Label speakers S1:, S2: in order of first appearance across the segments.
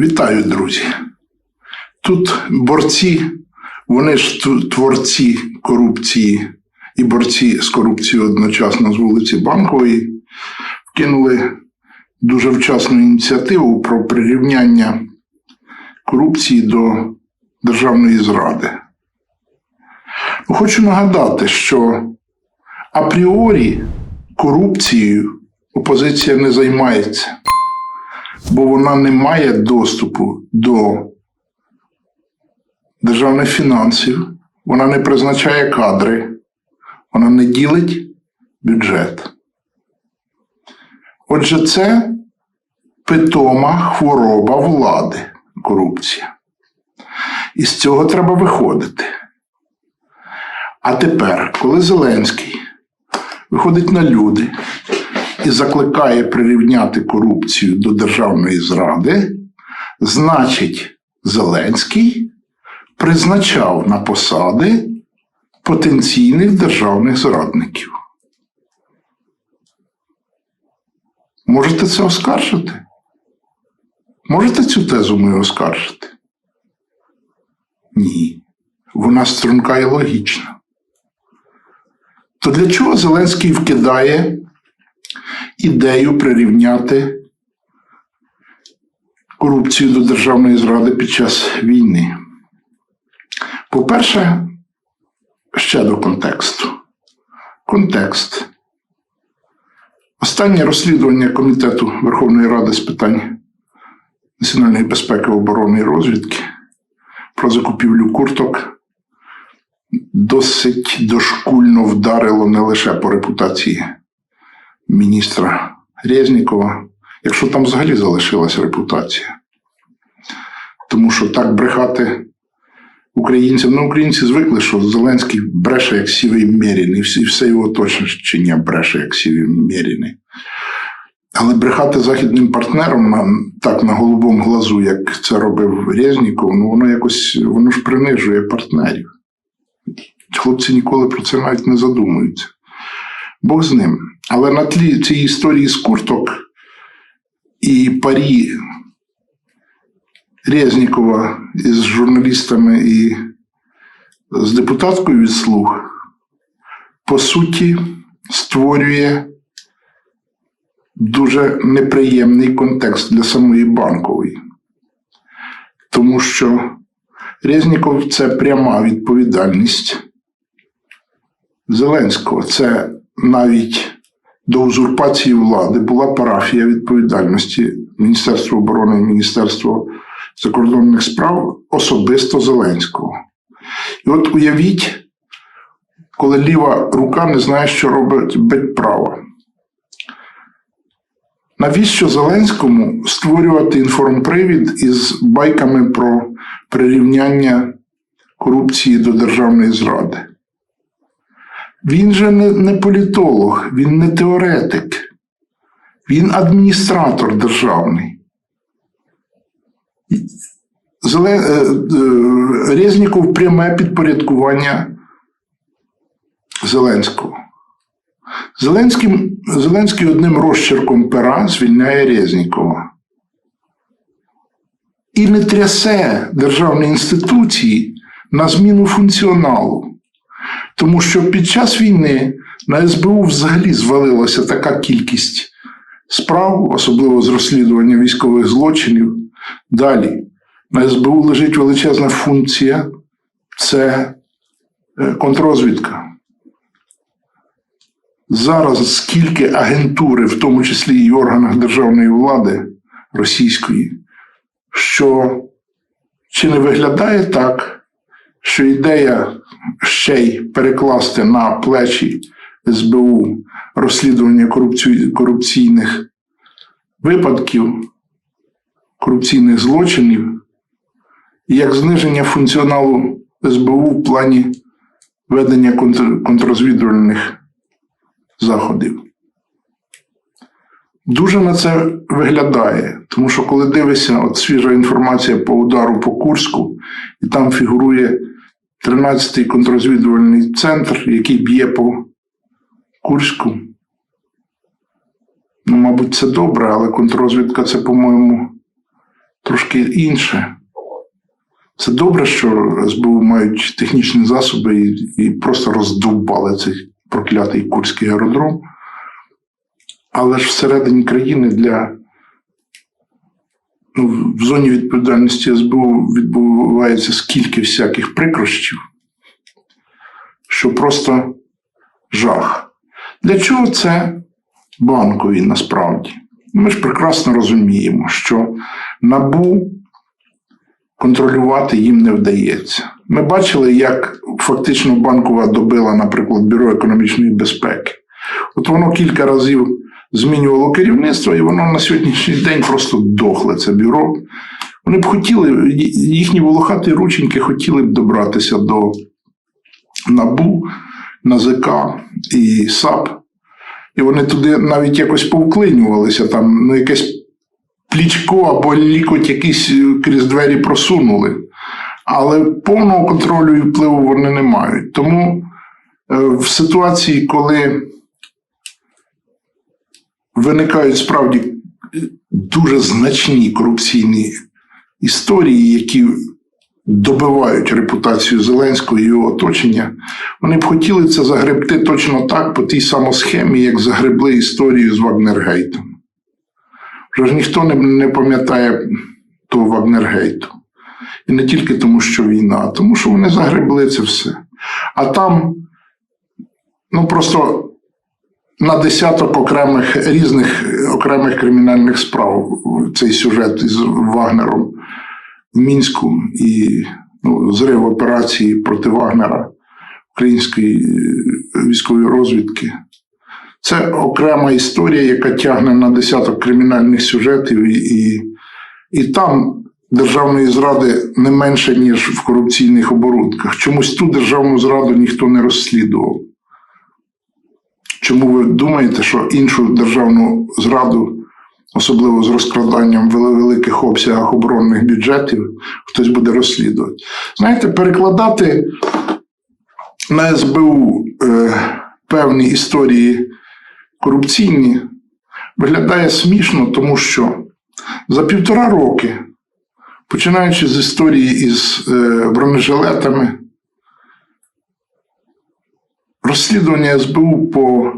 S1: Вітаю, друзі. Тут борці, вони ж творці корупції і борці з корупцією одночасно з вулиці Банкової вкинули дуже вчасну ініціативу про прирівняння корупції до державної зради. Ну, Хочу нагадати, що апріорі корупцією опозиція не займається бо вона не має доступу до державних фінансів, вона не призначає кадри, вона не ділить бюджет. Отже, це питома хвороба влади корупція. І з цього треба виходити. А тепер, коли Зеленський виходить на люди і закликає прирівняти корупцію до державної зради, значить, Зеленський призначав на посади потенційних державних зрадників. Можете це оскаржити? Можете цю тезу мою оскаржити? Ні. Вона струнка і логічна. То для чого Зеленський вкидає ідею прирівняти корупцію до державної зради під час війни. По-перше, ще до контексту. Контекст. Останнє розслідування Комітету Верховної Ради з питань національної безпеки, оборони і розвідки про закупівлю курток досить дошкульно вдарило не лише по репутації міністра Резнікова, якщо там взагалі залишилась репутація. Тому що так брехати українцям, ну українці звикли, що Зеленський бреше як сівий Мерін, і все його оточення бреше як сівий Меріни. Але брехати західним партнерам так на голубому глазу, як це робив Резніков, ну воно якось воно ж принижує партнерів. Хлопці ніколи про це навіть не задумуються. Бог з ним. Але на тлі цієї історії з курток і парі Резнікова із журналістами і з депутаткою від слуг, по суті, створює дуже неприємний контекст для самої банкової. Тому що Резніков це пряма відповідальність Зеленського. Це навіть до узурпації влади була парафія відповідальності Міністерства оборони і Міністерства закордонних справ особисто Зеленського. І от уявіть, коли ліва рука не знає, що робить бить права. Навіщо Зеленському створювати інформпривід із байками про прирівняння корупції до державної зради? Він же не, не політолог, він не теоретик, він адміністратор державний. Зеле... е, е, Резніков пряме підпорядкування Зеленського. Зеленський, Зеленський одним розчерком пера звільняє Резнікова. І не трясе державні інституції на зміну функціоналу. Тому що під час війни на СБУ взагалі звалилася така кількість справ, особливо з розслідування військових злочинів. Далі на СБУ лежить величезна функція це е, контррозвідка. Зараз скільки агентури, в тому числі і органах державної влади російської, що чи не виглядає так, що ідея ще й перекласти на плечі СБУ розслідування корупційних випадків, корупційних злочинів, як зниження функціоналу СБУ в плані ведення контр- контррозвідувальних заходів. Дуже на це виглядає, тому що коли дивишся, от свіжа інформація по удару по Курську, і там фігурує 13-й контррозвідувальний центр, який б'є по Курську. Ну, мабуть, це добре, але контррозвідка це, по-моєму, трошки інше. Це добре, що СБУ мають технічні засоби і, і просто роздовбали цей проклятий Курський аеродром. Але ж всередині країни для в зоні відповідальності СБУ відбувається скільки всяких прикрощів, що просто жах. Для чого це банкові насправді? Ми ж прекрасно розуміємо, що набу контролювати їм не вдається. Ми бачили, як фактично банкова добила, наприклад, Бюро економічної безпеки. От воно кілька разів змінювало керівництво, і воно на сьогоднішній день просто дохле це бюро. Вони б хотіли, їхні волохаті рученьки хотіли б добратися до НАБУ, НАЗК і САП. І вони туди навіть якось повклинювалися, там ну, якесь плічко або лікоть якийсь крізь двері просунули. Але повного контролю і впливу вони не мають. Тому е, в ситуації, коли виникають справді дуже значні корупційні історії, які добивають репутацію Зеленського і його оточення, вони б хотіли це загребти точно так, по тій самій схемі, як загребли історію з Вагнергейтом. Вже ж ніхто не, пам'ятає того Вагнергейту. І не тільки тому, що війна, а тому, що вони загребли це все. А там, ну просто на десяток окремих різних окремих кримінальних справ цей сюжет із Вагнером в Мінську і ну, зрив операції проти Вагнера української е, військової розвідки. Це окрема історія, яка тягне на десяток кримінальних сюжетів, і, і, і там державної зради не менше, ніж в корупційних оборудках. Чомусь ту державну зраду ніхто не розслідував. Чому ви думаєте, що іншу державну зраду, особливо з розкраданням великих обсягах оборонних бюджетів, хтось буде розслідувати? Знаєте, перекладати на СБУ е, певні історії корупційні виглядає смішно, тому що за півтора роки, починаючи з історії із е, бронежилетами, розслідування СБУ по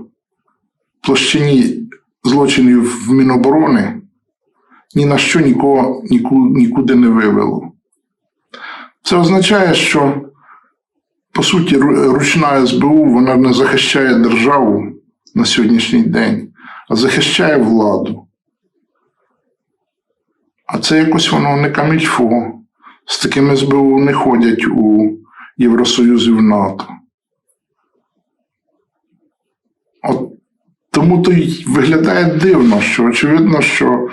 S1: площині злочинів в Міноборони ні на що нікого нікуди не вивело. Це означає, що по суті ручна СБУ вона не захищає державу на сьогоднішній день, а захищає владу. А це якось воно не камільфо. З таким СБУ не ходять у Євросоюз і в НАТО. От тому то й виглядає дивно, що очевидно, що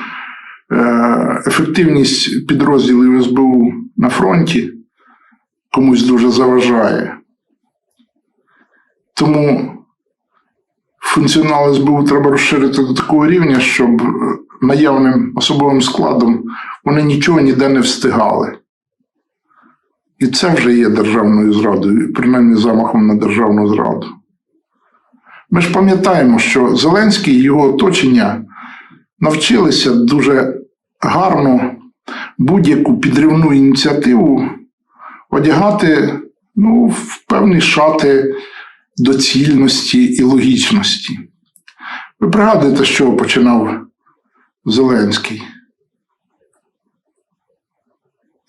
S1: е, ефективність підрозділів СБУ на фронті комусь дуже заважає. Тому функціонал СБУ треба розширити до такого рівня, щоб е, наявним особовим складом вони нічого ніде не встигали. І це вже є державною зрадою, принаймні замахом на державну зраду. Ми ж пам'ятаємо, що Зеленський і його оточення навчилися дуже гарно будь-яку підривну ініціативу одягати ну, в певні шати доцільності і логічності. Ви пригадуєте, з чого починав Зеленський?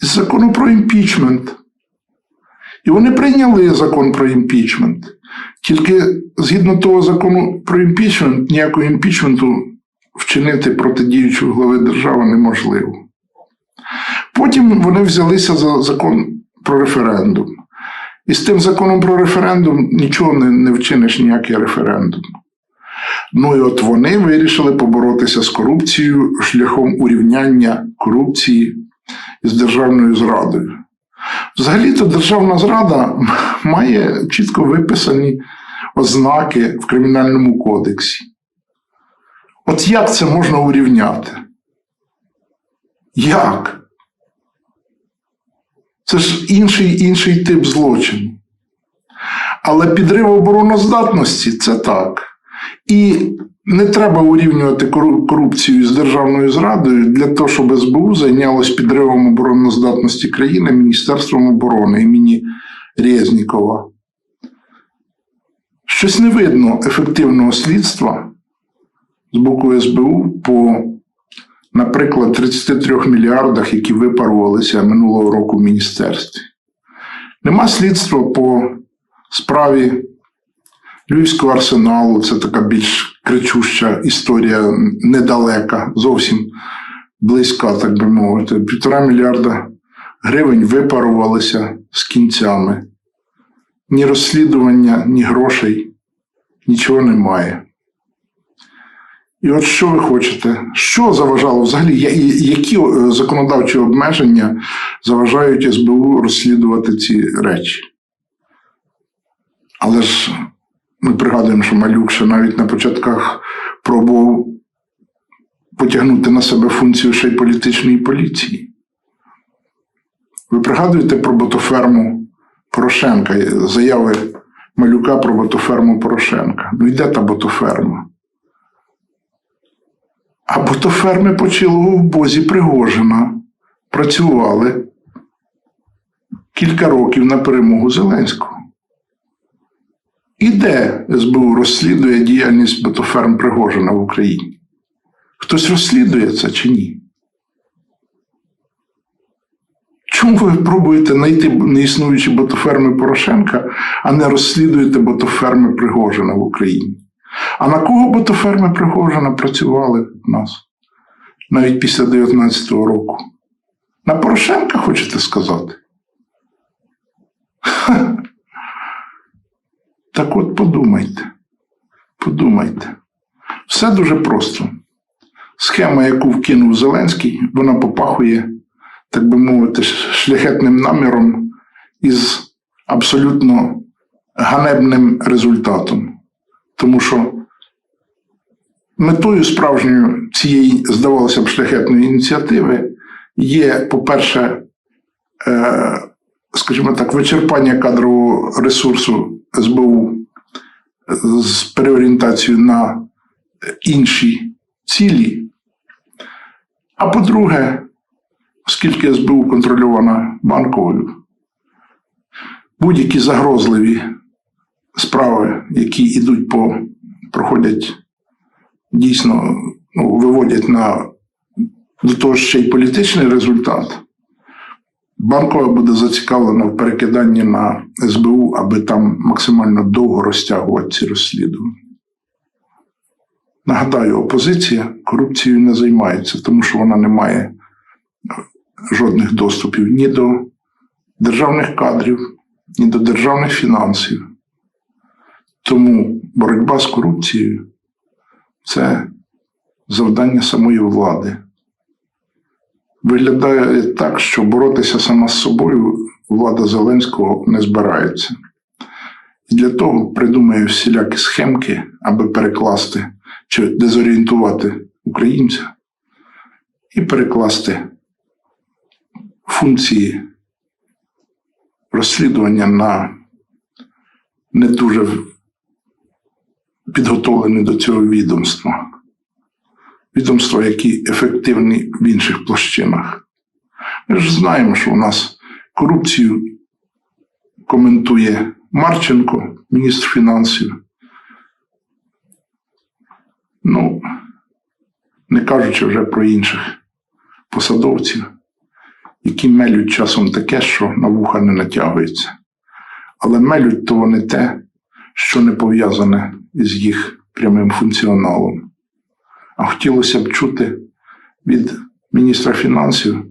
S1: З закону про імпічмент. І вони прийняли закон про імпічмент. Тільки згідно того закону про імпічмент, ніякого імпічменту вчинити проти діючого глави держави неможливо. Потім вони взялися за закон про референдум. І з тим законом про референдум нічого не, не вчиниш ніякий референдум. Ну і от вони вирішили поборотися з корупцією шляхом урівняння корупції з державною зрадою. Взагалі-то державна зрада має чітко виписані ознаки в Кримінальному кодексі. От як це можна урівняти? Як? Це ж інший, інший тип злочину. Але підрив обороноздатності це так. І не треба урівнювати корупцію з державною зрадою для того, щоб СБУ зайнялось підривом обороноздатності країни Міністерством оборони імені Резнікова. Щось не видно ефективного слідства з боку СБУ по, наприклад, 33 мільярдах, які випарувалися минулого року в міністерстві. Нема слідства по справі Львівського арсеналу. Це така більш кричуща історія, недалека, зовсім близька, так би мовити. Півтора мільярда гривень випарувалися з кінцями. Ні розслідування, ні грошей, нічого немає. І от що ви хочете? Що заважало взагалі? Які е, законодавчі обмеження заважають СБУ розслідувати ці речі? Але ж ми пригадуємо, що Малюк ще навіть на початках пробував потягнути на себе функцію ще й політичної поліції. Ви пригадуєте про ботоферму Порошенка, заяви Малюка про ботоферму Порошенка? Ну йде та ботоферма? А ботоферми по Чилову в Бозі Пригожина працювали кілька років на перемогу Зеленського. І де СБУ розслідує діяльність ботоферм Пригожина в Україні? Хтось розслідує це чи ні? Чому ви пробуєте знайти неіснуючі ботоферми Порошенка, а не розслідуєте ботоферми Пригожина в Україні? А на кого ботоферми Пригожина працювали в нас навіть після 19-го року? На Порошенка хочете сказати? Так от подумайте. Подумайте. Все дуже просто. Схема, яку вкинув Зеленський, вона попахує, так би мовити, шляхетним наміром із абсолютно ганебним результатом. Тому що метою справжньої цієї, здавалося б, шляхетної ініціативи є, по-перше, е, скажімо так, вичерпання кадрового ресурсу СБУ з переорієнтацією на інші цілі. А по-друге, оскільки СБУ контрольована банковою, будь-які загрозливі справи, які йдуть по проходять дійсно, ну, виводять на до того ще й політичний результат, банкова буде зацікавлена в перекиданні на СБУ, аби там максимально довго розтягувати ці розслідування. Нагадаю, опозиція корупцією не займається, тому що вона не має жодних доступів ні до державних кадрів, ні до державних фінансів. Тому боротьба з корупцією це завдання самої влади. Виглядає так, що боротися сама з собою влада Зеленського не збирається. І для того придумує всілякі схемки, аби перекласти чи дезорієнтувати українця і перекласти функції розслідування на не дуже підготовлене до цього відомства. Відомства, які ефективні в інших площинах. Ми ж знаємо, що у нас корупцію коментує Марченко, міністр фінансів. Ну, не кажучи вже про інших посадовців, які мелють часом таке, що на вуха не натягується. Але мелють то вони те, що не пов'язане з їх прямим функціоналом. А хотілося б чути від міністра фінансів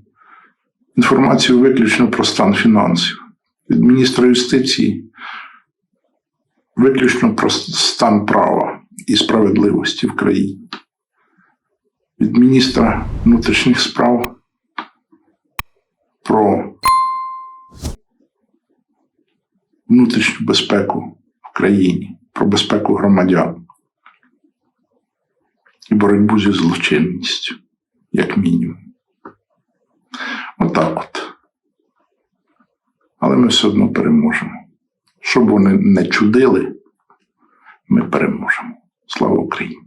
S1: інформацію виключно про стан фінансів, від міністра юстиції виключно про стан права і справедливості в країні, від міністра внутрішніх справ про внутрішню безпеку в країні, про безпеку громадян боротьбу зі злочинністю, як мінімум. Отак от. Але ми все одно переможемо. Щоб вони не чудили, ми переможемо. Слава Україні!